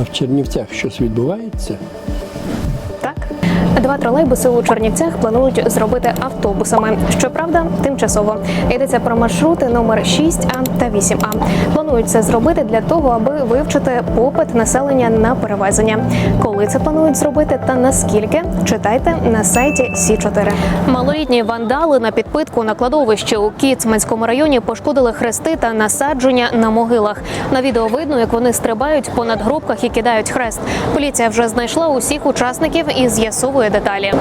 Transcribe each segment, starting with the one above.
А в Чернівцях щось відбувається? Два тролейбуси у Чернівцях планують зробити автобусами. Щоправда, тимчасово йдеться про маршрути номер 6А та 8А. Планують це зробити для того, аби вивчити попит населення на перевезення. Коли це планують зробити та наскільки, читайте на сайті Сі 4 Малолітні вандали на підпитку на кладовищі у Кіцманському районі пошкодили хрести та насадження на могилах. На відео видно, як вони стрибають по надгробках і кидають хрест. Поліція вже знайшла усіх учасників і з'ясовує деталі.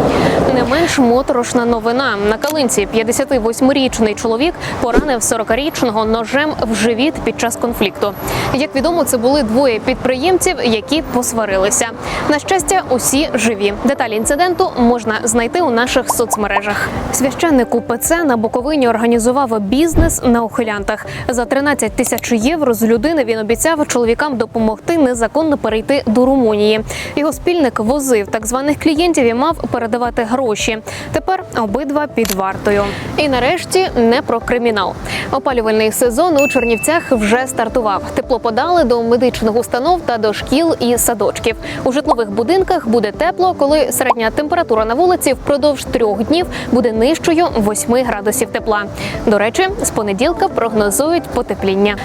Не менш моторошна новина на Калинці 58-річний чоловік поранив 40-річного ножем в живіт під час конфлікту. Як відомо, це були двоє підприємців, які посварилися. На щастя, усі живі. Деталі інциденту можна знайти у наших соцмережах. Священник УПЦ на Буковині організував бізнес на ухилянтах. За 13 тисяч євро з людини він обіцяв чоловікам допомогти незаконно перейти до Румунії. Його спільник возив так званих клієнтів і мав передавати гроші. Тепер обидва під вартою. І нарешті не про кримінал. Опалювальний сезон у Чернівцях вже стартував. Тепло подали до медичних установ та до шкіл і садочків. У житлових будинках буде тепло, коли середня температура на вулиці впродовж трьох днів буде нижчою 8 градусів тепла. До речі, з понеділка прогнозують потепління.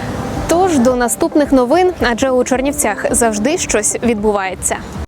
Тож до наступних новин, адже у Чернівцях завжди щось відбувається.